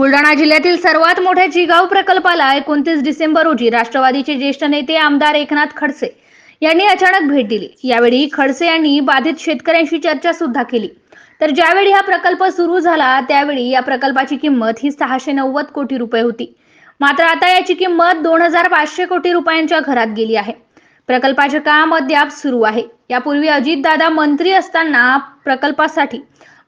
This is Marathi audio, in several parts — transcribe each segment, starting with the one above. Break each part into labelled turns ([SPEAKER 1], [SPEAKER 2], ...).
[SPEAKER 1] बुलढाणा जिल्ह्यातील सर्वात मोठ्या जिगाव प्रकल्पाला एकोणतीस डिसेंबर रोजी राष्ट्रवादीचे ज्येष्ठ नेते आमदार एकनाथ खडसे यांनी अचानक भेट दिली. यावेळी खडसे यांनी बाधित शेतकऱ्यांशी चर्चा सुद्धा केली. तर ज्यावेळी हा प्रकल्प सुरू झाला त्यावेळी या प्रकल्पाची किंमत ही सहाशे नव्वद कोटी रुपये होती. मात्र आता याची किंमत दोन हजार पाचशे कोटी रुपयांच्या घरात गेली आहे. प्रकल्पाचे काम अद्याप सुरू आहे. यापूर्वी अजितदादा मंत्री असताना प्रकल्पासाठी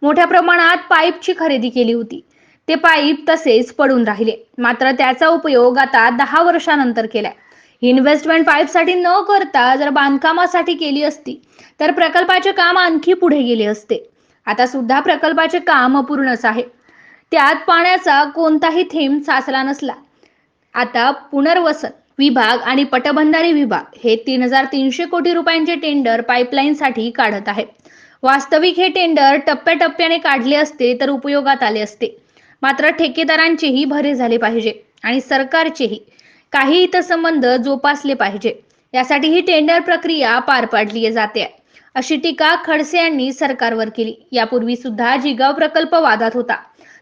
[SPEAKER 1] मोठ्या प्रमाणात पाईपची खरेदी केली होती. ते पाईप तसेच पडून राहिले. मात्र त्याचा उपयोग आता दहा वर्षानंतर केलाय. इन्व्हेस्टमेंट पाईपसाठी न करता जर बांधकामासाठी केली असती तर प्रकल्पाचे काम आणखी पुढे गेले असते. आता सुद्धा प्रकल्पाचे काम अपूर्णच आहे. त्यात पाण्याचा कोणताही थेंब साचला नसला. आता पुनर्वसन विभाग आणि पटबंधारे विभाग हे तीन हजार तीनशे कोटी रुपयांचे टेंडर पाईपलाईनसाठी काढत आहे वास्तविक हे टेंडर टप्प्याटप्प्याने काढले असते तर उपयोगात आले असते. मात्र ठेकेदारांचेही भरे झाले पाहिजे आणि सरकारचेही काही हितसंबंध जोपासले पाहिजे. यासाठी ही टेंडर प्रक्रिया पार पाडली जाते. अशी टीका खडसे यांनी सरकारवर केली. यापूर्वी सुद्धा जिगाव प्रकल्प वादात होता.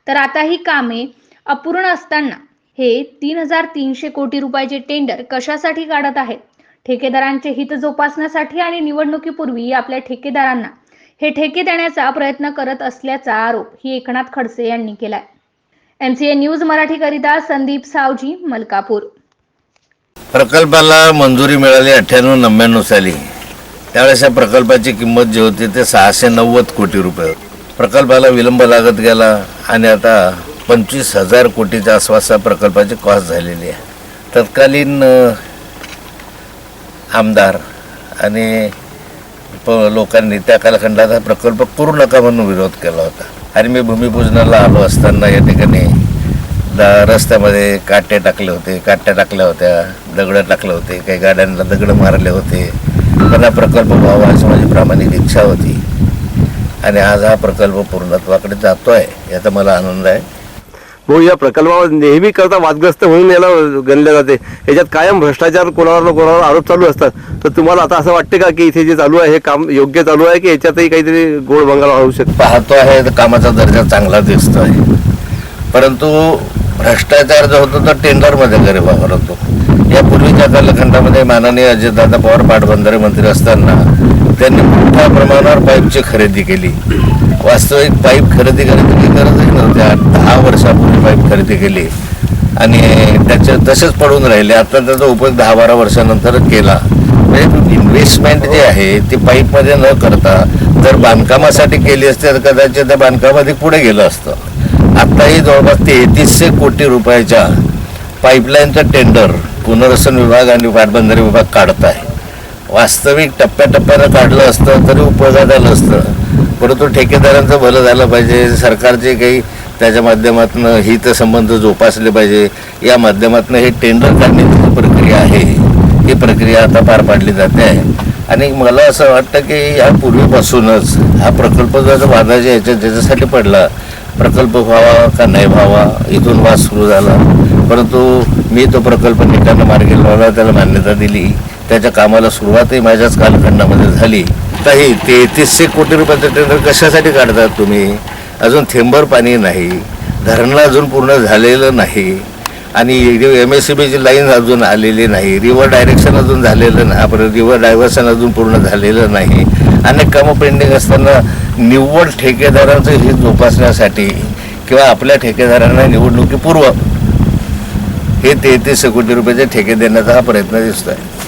[SPEAKER 1] तर आता ही कामे अपूर्ण असताना हे तीन हजार तीनशे कोटी रुपयाचे टेंडर कशासाठी काढत आहेत? ठेकेदारांचे हित जोपासण्यासाठी आणि निवडणुकीपूर्वी आपल्या ठेकेदारांना हे ठेके देण्याचा प्रयत्न करत असल्याचा आरोप ही एकनाथ खडसे यांनी केलाय. एमसीए न्यूज मराठीकरिता संदीप सावजी मलकापूर.
[SPEAKER 2] प्रकल्पाला मंजुरी मिळाली अठ्ठ्याण्णव नव्याण्णव साली. त्यावेळेस या प्रकल्पाची किंमत जी होती ते सहाशे नव्वद कोटी रुपये. होती. प्रकल्पाला विलंब लागत गेला आणि आता पंचवीस हजार कोटीच्या आसपास प्रकल्पाची कॉस्ट झालेली आहे. तत्कालीन आमदार आणि लोकांनी त्या कालखंडात हा प्रकल्प करू नका म्हणून विरोध केला होता. आणि मी भूमिपूजनाला आलो असताना या ठिकाणी दा रस्त्यामध्ये काट्या टाकले होते काट्या टाकल्या होत्या दगडं टाकले होते काही गाड्यांना दगडं मारले होते. पण हा प्रकल्प व्हावा अशी माझी प्रामाणिक इच्छा होती. आणि आज हा प्रकल्प पूर्णत्वाकडे जातो आहे याचा मला आनंद आहे.
[SPEAKER 3] हो या प्रकल्पावर नेहमी करता वादग्रस्त म्हणून याला गणले जाते. याच्यात कायम भ्रष्टाचार कोणावर ना कोणावर आरोप चालू असतात. तर तुम्हाला आता असं वाटते का की इथे जे चालू आहे हे काम योग्य चालू आहे की याच्यातही काहीतरी गोड बंगाल होऊ शकतो?
[SPEAKER 2] पाहतो आहे तर कामाचा दर्जा चांगला आहे परंतु भ्रष्टाचार जो होतो तो टेंडरमध्ये गरीबा होतो. या पूर्वीच्या कालखंडामध्ये माननीय अजितदादा पवार पाटबंधारे मंत्री असताना त्यांनी मोठ्या प्रमाणावर पाईपची खरेदी केली. वास्तविक पाईप खरेदी करण्याची गरजही नव्हती. आठ दहा वर्षापूर्वी पाईप खरेदी केली. आणि त्याचे तसेच पडून राहिले. आता त्याचा उपयोग दहा बारा वर्षानंतर केला. म्हणजे इन्व्हेस्टमेंट जे आहे ती पाईपमध्ये न करता जर बांधकामासाठी केली असती तर कदाचित त्या बांधकामामध्ये पुढे गेलं असतं. आत्ताही जवळपास तेहतीसशे कोटी रुपयाच्या पाईपलाईनचं टेंडर पुनर्वसन विभाग आणि पाटबंधारे विभाग काढत आहे वास्तविक टप्प्याटप्प्यानं काढलं असतं तरी उपयोगात आलं असतं. परंतु ठेकेदारांचं भलं झालं पाहिजे. सरकारचे काही त्याच्या माध्यमातून हितसंबंध जोपासले पाहिजे. या माध्यमातून हे टेंडर काढण्याची जी प्रक्रिया आहे ही प्रक्रिया आता पार पाडली जाते आहे. आणि मला असं वाटतं की या पूर्वीपासूनच हा प्रकल्प जर वादाच्या याच्यात ज्याच्यासाठी पडला प्रकल्प व्हावा का नाही व्हावा इथून वाद सुरू झाला. परंतु मी तो प्रकल्प निकाल मार्गी लावला त्याला मान्यता दिली. त्याच्या कामाला सुरुवातही माझ्याच कालखंडामध्ये झाली. काही तेहतीसशे कोटी रुपयाचं टेंडर कशासाठी काढतात तुम्ही? अजून थेंबर पाणी नाही धरणं अजून पूर्ण झालेलं नाही आणि एम एस सी बीची लाईन अजून आलेली नाही रिव्हर डायरेक्शन अजून झालेलं नाही आपलं रिव्हर डायव्हर्शन अजून पूर्ण झालेलं नाही. अनेक कामं पेंडिंग असताना निव्वळ ठेकेदारांचं हित जोपासण्यासाठी किंवा आपल्या ठेकेदारांना निवडणुकीपूर्व हे तेहतीसशे कोटी रुपयाचे ठेके देण्याचा हा प्रयत्न दिसतो आहे